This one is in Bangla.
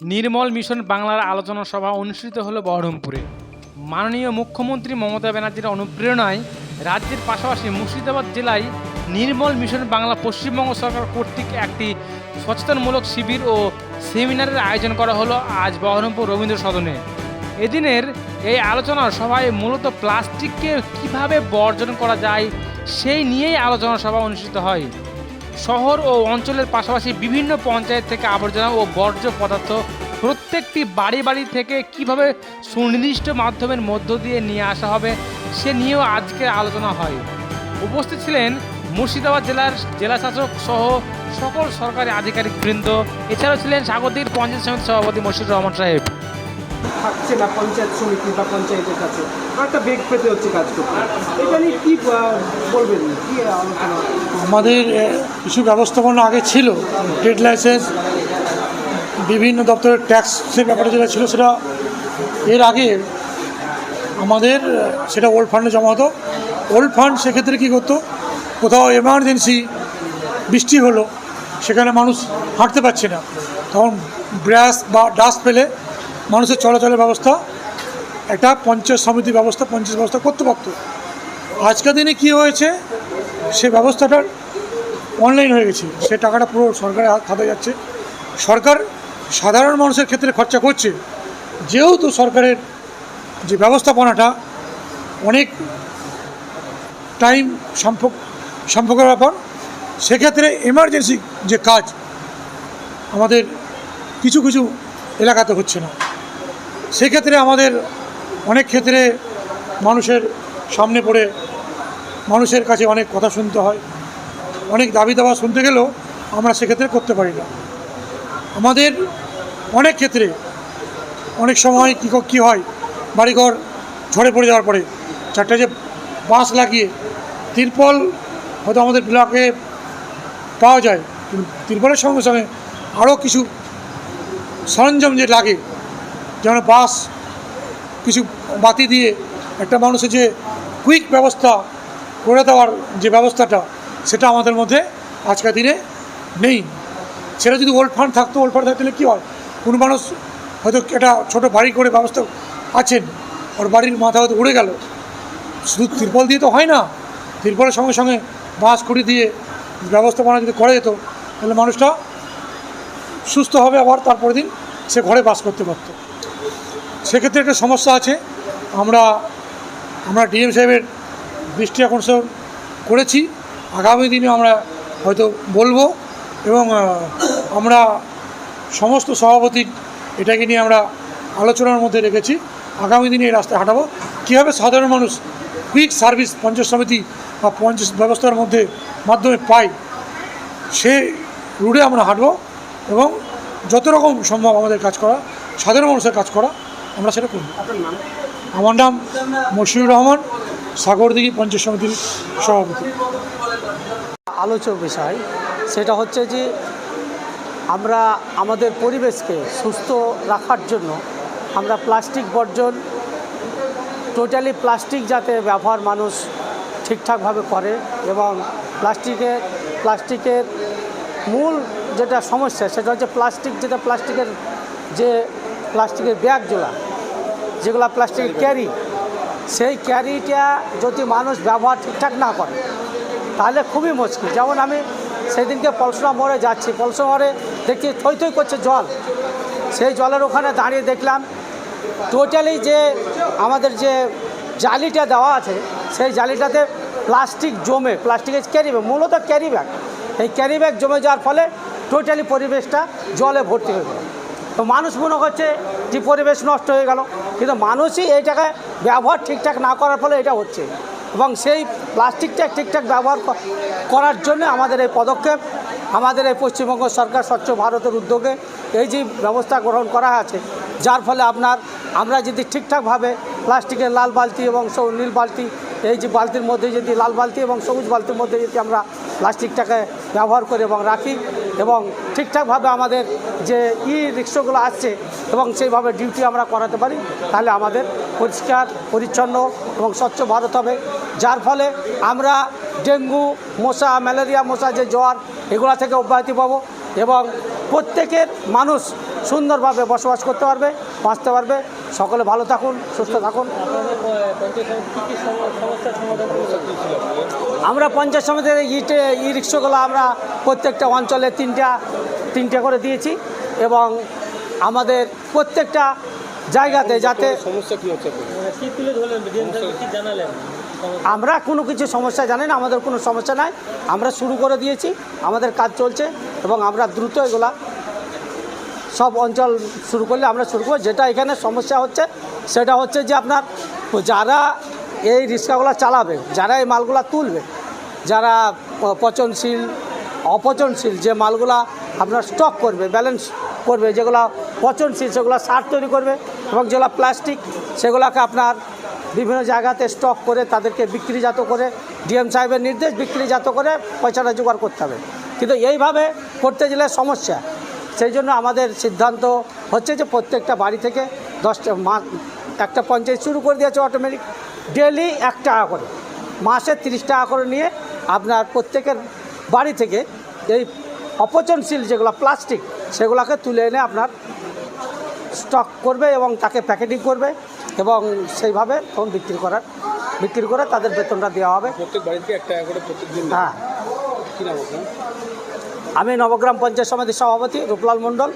নির্মল মিশন বাংলার আলোচনা সভা অনুষ্ঠিত হলো বহরমপুরে। মাননীয় মুখ্যমন্ত্রী মমতা ব্যানার্জির অনুপ্রেরণায় রাজ্যের পাশাপাশি মুর্শিদাবাদ জেলায় নির্মল মিশন বাংলা পশ্চিমবঙ্গ সরকার কর্তৃক একটি সচেতনমূলক শিবির ও সেমিনারের আয়োজন করা হলো আজ বহরমপুর রবীন্দ্র সদনে। এদিনের এই আলোচনা সভায় মূলত প্লাস্টিককে কীভাবে বর্জন করা যায়, সেই নিয়েই আলোচনা সভা অনুষ্ঠিত হয়। শহর ও অঞ্চলের পাশাপাশি বিভিন্ন পঞ্চায়েত থেকে আবর্জনা ও বর্জ্য পদার্থ প্রত্যেকটি বাড়ি বাড়ি থেকে কীভাবে সুনির্দিষ্ট মাধ্যমের মধ্য দিয়ে নিয়ে আসা হবে, সে নিয়েও আজকে আলোচনা হয়। উপস্থিত ছিলেন মুর্শিদাবাদ জেলার জেলা শাসক সহ সকল সরকারি আধিকারিক বৃন্দ এছাড়াও ছিলেন স্বাগতিক পঞ্চায়েত সমিতির সভাপতি মশিউর রহমান সাহেব। থাকছে না, পঞ্চায়েত সমিতি বা পঞ্চায়েতের কাছে। একটা বেগ পেতে হচ্ছে কাজ করতে। এটা নিয়ে কী বলবেন? কী আলোচনা? আমাদের কিছু ব্যবস্থাপনা আগে ছিল। ট্রেড লাইসেন্স বিভিন্ন দপ্তরের ট্যাক্সের ব্যাপারে যেটা ছিল, সেটা এর আগে আমাদের সেটা ওল্ড ফান্ডে জমা হতো। ওল্ড ফান্ড সেক্ষেত্রে কী করতো? কোথাও এমার্জেন্সি বৃষ্টি হলো, সেখানে মানুষ হাঁটতে পারছে না। তখন ব্রাশ বা ডাস্ট পেলে মানুষের চলাচলের ব্যবস্থা, একটা পঞ্চায়েত সমিতি ব্যবস্থা, পঞ্চায়েত ব্যবস্থা করতে পারতো আজকের দিনে কী হয়েছে, সে ব্যবস্থাটা অনলাইন হয়ে গেছে। সে টাকাটা পুরো সরকারের হাত যাচ্ছে। সরকার সাধারণ মানুষের ক্ষেত্রে খরচা করছে। যেহেতু সরকারের যে ব্যবস্থাপনাটা অনেক টাইম সম্পর্ক সম্পর্কের ব্যাপার, সেক্ষেত্রে এমার্জেন্সি যে কাজ আমাদের কিছু কিছু এলাকাতে হচ্ছে না। সেক্ষেত্রে আমাদের অনেক ক্ষেত্রে মানুষের সামনে পড়ে মানুষের কাছে অনেক কথা শুনতে হয়। অনেক দাবি দাবা শুনতে গেলেও আমরা সেক্ষেত্রে করতে পারি না। আমাদের অনেক ক্ষেত্রে অনেক সময় কী ক- হয়, বাড়িঘর ঝড়ে পড়ে যাওয়ার পরে চারটে যে বাঁশ লাগিয়ে তিরপল হয়তো আমাদের ব্লকে পাওয়া যায়, কিন্তু তিরপলের সঙ্গে সঙ্গে আরও কিছু সরঞ্জাম যে লাগে যেমন বাঁশ কিছু বাতি দিয়ে একটা মানুষের যে কুইক ব্যবস্থা করে দেওয়ার যে ব্যবস্থাটা, সেটা আমাদের মধ্যে আজকের দিনে নেই। সেটা যদি ওল্ড ফান্ড থাকতো ওল্ড ফান্ড থাকলে কী হয়? কোনো মানুষ হয়তো একটা ছোটো বাড়ি করে ব্যবস্থা আছেন, ওর বাড়ির মাথা হয়তো উড়ে গেল। শুধু তিরপল দিয়ে তো হয় না, তিরপলের সঙ্গে সঙ্গে বাঁশ খুঁড়ি দিয়ে ব্যবস্থাপনা যদি করা যেত, তাহলে মানুষটা সুস্থ হবে আবার তারপরের দিন সে ঘরে বাস করতে পারতো। সেক্ষেত্রে একটা সমস্যা আছে। আমরা আমরা ডিএম সাহেবের দৃষ্টি আকর্ষণ করেছি। আগামী দিনে আমরা হয়তো বলব এবং আমরা সমস্ত সভাপতির এটাকে নিয়ে আমরা আলোচনার মধ্যে রেখেছি। আগামী দিনে এই রাস্তায় হাঁটাবো। কীভাবে সাধারণ মানুষ কুইক সার্ভিস পঞ্চায়েত সমিতি বা পঞ্চায়েত ব্যবস্থার মধ্যে মাধ্যমে পায়, সে রুটে আমরা হাঁটবো এবং যত রকম সম্ভব আমাদের কাজ করা, সাধারণ মানুষের কাজ করা আমরা সেটা করব। আমার নাম মশিউর রহমান, সাগরদিঘি পঞ্চায়েত সমিতির সভাপতি। আলোচ্য বিষয়, সেটা হচ্ছে যে আমরা আমাদের পরিবেশকে সুস্থ রাখার জন্য আমরা প্লাস্টিক বর্জন, টোটালি প্লাস্টিক যাতে ব্যবহার মানুষ ঠিকঠাকভাবে করে এবং প্লাস্টিকের প্লাস্টিকের মূল যেটা সমস্যা, সেটা হচ্ছে প্লাস্টিক, যেটা প্লাস্টিকের যে প্লাস্টিকের ব্যাগগুলা যেগুলো প্লাস্টিকের ক্যারি সেই ক্যারিটা যদি মানুষ ব্যবহার ঠিকঠাক না করে, তাহলে খুবই মুশকিল। যেমন আমি সেদিনকে পলসনা মোড়ে যাচ্ছি পলসনা মোড়ে দেখছি থই থই করছে জল। সেই জলের ওখানে দাঁড়িয়ে দেখলাম টোটালি যে আমাদের যে জালিটা দেওয়া আছে, সেই জালিটাতে প্লাস্টিক জমে প্লাস্টিকের ক্যারি ব্যাগ মূলত ক্যারি ব্যাগ এই ক্যারি ব্যাগ জমে যাওয়ার ফলে টোটালি পরিবেশটা জলে ভর্তি হয়ে গেল। তো মানুষ মনে করছে যে পরিবেশ নষ্ট হয়ে গেল। কিন্তু মানুষই এইটাকে ব্যবহার ঠিকঠাক না করার ফলে এটা হচ্ছে। এবং সেই প্লাস্টিকটা ঠিকঠাক ব্যবহার করার জন্য আমাদের এই পদক্ষেপ, আমাদের এই পশ্চিমবঙ্গ সরকার স্বচ্ছ ভারতের উদ্যোগে এই যে ব্যবস্থা গ্রহণ করা আছে, যার ফলে আপনার, আমরা যদি ঠিকঠাকভাবে প্লাস্টিকের লাল বালতি এবং নীল বালতি, এই যে বালতির মধ্যে যদি লাল বালতি এবং সবুজ বালতির মধ্যে যদি আমরা প্লাস্টিকটাকে ব্যবহার করি এবং রাখি এবং ঠিকঠাকভাবে আমাদের যে ই রিক্সাগুলো আসছে এবং সেইভাবে ডিউটি আমরা করাতে পারি, তাহলে আমাদের পরিষ্কার, পরিচ্ছন্ন এবং স্বচ্ছ ভারত হবে। যার ফলে আমরা ডেঙ্গু, মশা, ম্যালেরিয়া, মশা যে জ্বর, এগুলা থেকে অব্যাহতি পাবো এবং প্রত্যেকের মানুষ সুন্দরভাবে বসবাস করতে পারবে, বাঁচতে পারবে। সকলে ভালো থাকুন সুস্থ থাকুন। আমরা পঞ্চায়েত সমিতির ইটে ই রিক্সাগুলো আমরা প্রত্যেকটা অঞ্চলে তিনটা তিনটা করে দিয়েছি এবং আমাদের প্রত্যেকটা জায়গাতে যাতে সমস্যা কি হচ্ছে আমরা কোনো কিছু সমস্যা জানি না আমাদের কোনো সমস্যা নাই। আমরা শুরু করে দিয়েছি আমাদের কাজ চলছে এবং আমরা দ্রুত এগুলা সব অঞ্চল শুরু করলে আমরা শুরু করব। যেটা এখানে সমস্যা হচ্ছে, সেটা হচ্ছে যে আপনার যারা এই রিক্সাগুলো চালাবে, যারা এই মালগুলা তুলবে, যারা পচনশীল অপচনশীল যে মালগুলা আপনার স্টক করবে ব্যালেন্স করবে, যেগুলো পচনশীল, সেগুলো সার তৈরি করবে এবং যেগুলো প্লাস্টিক সেগুলোকে আপনার বিভিন্ন জায়গাতে স্টক করে তাদেরকে বিক্রিজাত করে, ডিএম সাহেবের নির্দেশ বিক্রিজাত করে পয়সাটা জোগাড় করতে হবে। কিন্তু এইভাবে করতে গেলে সমস্যা। সেই জন্য আমাদের সিদ্ধান্ত হচ্ছে যে প্রত্যেকটা বাড়ি থেকে দশটা মা একটা পঞ্চায়েত শুরু করে দিয়েছে অটোমেটিক ডেলি এক টাকা করে। মাসে তিরিশ টাকা করে নিয়ে আপনার প্রত্যেকের বাড়ি থেকে এই অপচনশীল যেগুলো প্লাস্টিক সেগুলোকে তুলে এনে আপনার স্টক করবে এবং তাকে প্যাকেটিং করবে এবং সেইভাবে তখন বিক্রি করার বিক্রি করে তাদের বেতনটা দেওয়া হবে। প্রত্যেক বাড়িতে এক টাকা করে প্রত্যেকদিন হ্যাঁ। কি নাম আপনার? আমি নবগ্রাম পঞ্চায়েত সমিতির সভাপতি রূপলাল মণ্ডল।